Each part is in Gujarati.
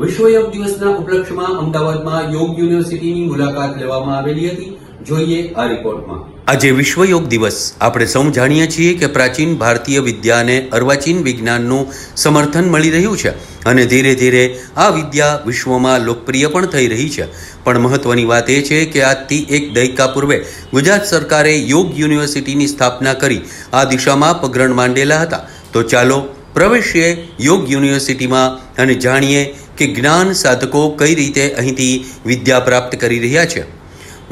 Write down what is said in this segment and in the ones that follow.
વિશ્વ યોગ દિવસના ઉપલક્ષમાં અમદાવાદમાં યોગ યુનિવર્સિટીની મુલાકાત લેવામાં આવેલી હતી. જોઈએ આ રિપોર્ટમાં. આજે વિશ્વ યોગ દિવસ. આપણે સૌ જાણીએ છીએ કે પ્રાચીન ભારતીય વિદ્યાને અર્વાચીન વિજ્ઞાનનું સમર્થન મળી રહ્યું છે અને ધીરે ધીરે આ વિદ્યા વિશ્વમાં લોકપ્રિય પણ થઈ રહી છે. પણ મહત્વની વાત એ છે કે આજથી એક દયકા પૂર્વે ગુજરાત સરકારે યોગ યુનિવર્સિટીની સ્થાપના કરી આ દિશામાં પગરણ માંડેલા હતા. તો ચાલો પ્રવેશીએ યોગ યુનિવર્સિટીમાં અને જાણીએ કે જ્ઞાન સાધકો કઈ રીતે અહીંથી વિદ્યા પ્રાપ્ત કરી રહ્યા છે.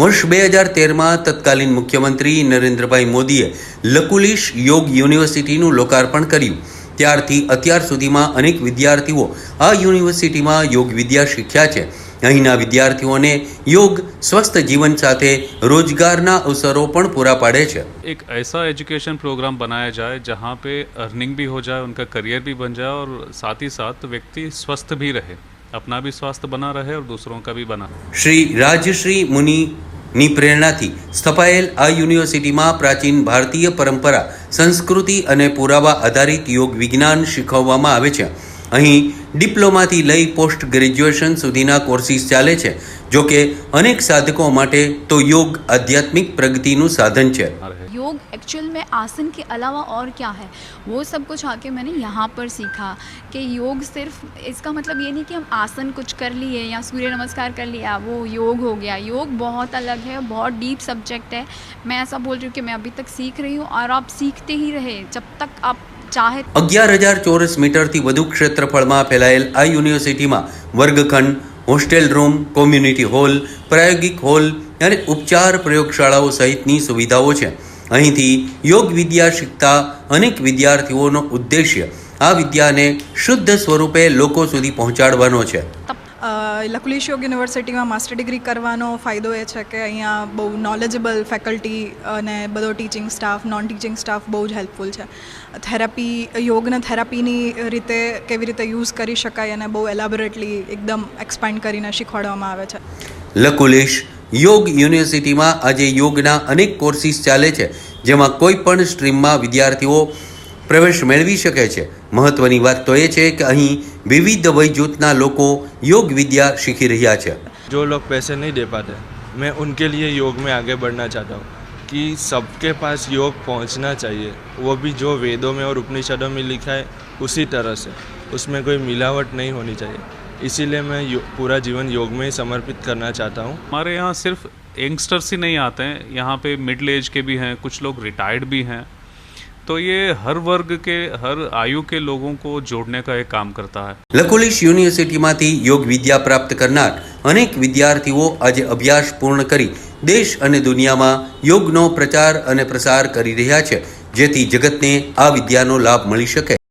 વર્ષ બે હજાર તેરમાં તત્કાલીન મુખ્યમંત્રી નરેન્દ્રભાઈ મોદીએ લકુલિશ યોગ યુનિવર્સિટીનું લોકાર્પણ કર્યું. ત્યારથી અત્યાર સુધીમાં અનેક વિદ્યાર્થીઓ આ યુનિવર્સિટીમાં યોગ વિદ્યા શીખ્યા છે. અહીંના વિદ્યાર્થીઓને યોગ સ્વસ્થ જીવન સાથે રોજગારના અવસરો પણ પૂરા પાડે છે एक ऐसा एजुकेशन प्रोग्राम बनाया जाए जहाँ पे अर्निंग भी हो जाए उनका करियर भी बन जाए और साथ ही साथ व्यक्ति स्वस्थ भी रहे अपना भी स्वास्थ्य बना रहे और दूसरों का भी बना रहे શ્રી રાજશ્રી મુનિની પ્રેરણાથી સ્થપાયેલ આ યુનિવર્સિટીમાં પ્રાચીન ભારતીય પરંપરા સંસ્કૃતિ અને પુરાવા આધારિત યોગ વિજ્ઞાન શીખવવામાં આવે છે અહીં ડિપ્લોમાથી લઈ પોસ્ટ ગ્રેજ્યુએશન સુધીના કોર્સિસ ચાલે છે જો કે અનેક સાધકો માટે તો યોગ આધ્યાત્મિક પ્રગતિનું સાધન છે रहे योग एक्चुअल में आसन के अलावा और क्या है वो सब कुछ आके मैंने यहाँ पर सीखा कि योग सिर्फ इसका मतलब ये नहीं कि हम आसन कुछ कर लिए या सूर्य नमस्कार कर लिया वो योग हो गया योग बहुत अलग है बहुत डीप सब्जेक्ट है मैं ऐसा बोल रही हूँ कि मैं अभी तक सीख रही हूँ और आप सीखते ही रहे जब तक आप चाहे અગિયાર હજાર ચોરસ મીટરથી વધુ ક્ષેત્રફળમાં ફેલાયેલ આ યુનિવર્સિટીમાં વર્ગખંડ હોસ્ટેલ રૂમ કોમ્યુનિટી હોલ પ્રાયોગિક હોલ અને ઉપચાર પ્રયોગશાળાઓ સહિતની સુવિધાઓ છે. અહીંથી યોગ વિદ્યા શીખતા અનેક વિદ્યાર્થીઓનો ઉદ્દેશ્ય આ વિદ્યાને શુદ્ધ સ્વરૂપે લોકો સુધી પહોંચાડવાનો છે. तब યોગ યુનિવર્સિટીમાં માસ્ટર ડિગ્રી કરવાનો ફાયદો એ છે કે અહીંયા બહુ નોલેજેબલ ફેકલ્ટી અને બધો teaching staff non teaching staff બહુ જ હેલ્પફુલ છે. થેરાપી યોગને થેરાપીની રીતે કેવી રીતે યુઝ કરી શકાય અને બહુ એલાબોરેટલી એકદમ એક્સપાન્ડ કરીને શીખવાડવામાં આવે છે. લકુલેશ, યોગ યુનિવર્સિટીમાં આજે યોગના અનેક કોર્સિસ ચાલે છે, જેમાં કોઈ પણ સ્ટ્રીમમાં વિદ્યાર્થીઓ પ્રવેશ મેળવી શકે છે મહત્વની વાત તો એ છે કે અહીં વિવિધ વય જૂથના લોકો યોગ વિદ્યા શીખી રહ્યા છે जो लोग पैसे नहीं दे पाते मैं उनके लिए योग में आगे बढ़ना चाहता हूँ कि सबके पास योग पहुँचना चाहिए वो भी जो वेदों में और उपनिषदों में लिखा है उसी तरह से उसमें कोई मिलावट नहीं होनी चाहिए इसीलिए मैं यो- पूरा जीवन योग में ही समर्पित करना चाहता हूँ हमारे यहाँ सिर्फ यंगस्टर्स ही नहीं आते हैं यहाँ पे मिडिल एज के भी हैं कुछ लोग रिटायर्ड भी हैं तो ये हर वर्ग के हर आयु के लोगों को जोड़ने का एक काम करता है લકુલિશ યુનિવર્સિટીમાંથી યોગ વિદ્યા પ્રાપ્ત કરનાર અનેક વિદ્યાર્થીઓ આજે અભ્યાસ પૂર્ણ કરી દેશ અને દુનિયામાં યોગનો પ્રચાર અને પ્રસાર કરી રહ્યા છે જેથી જગતને આ વિદ્યાનો લાભ મળી શકે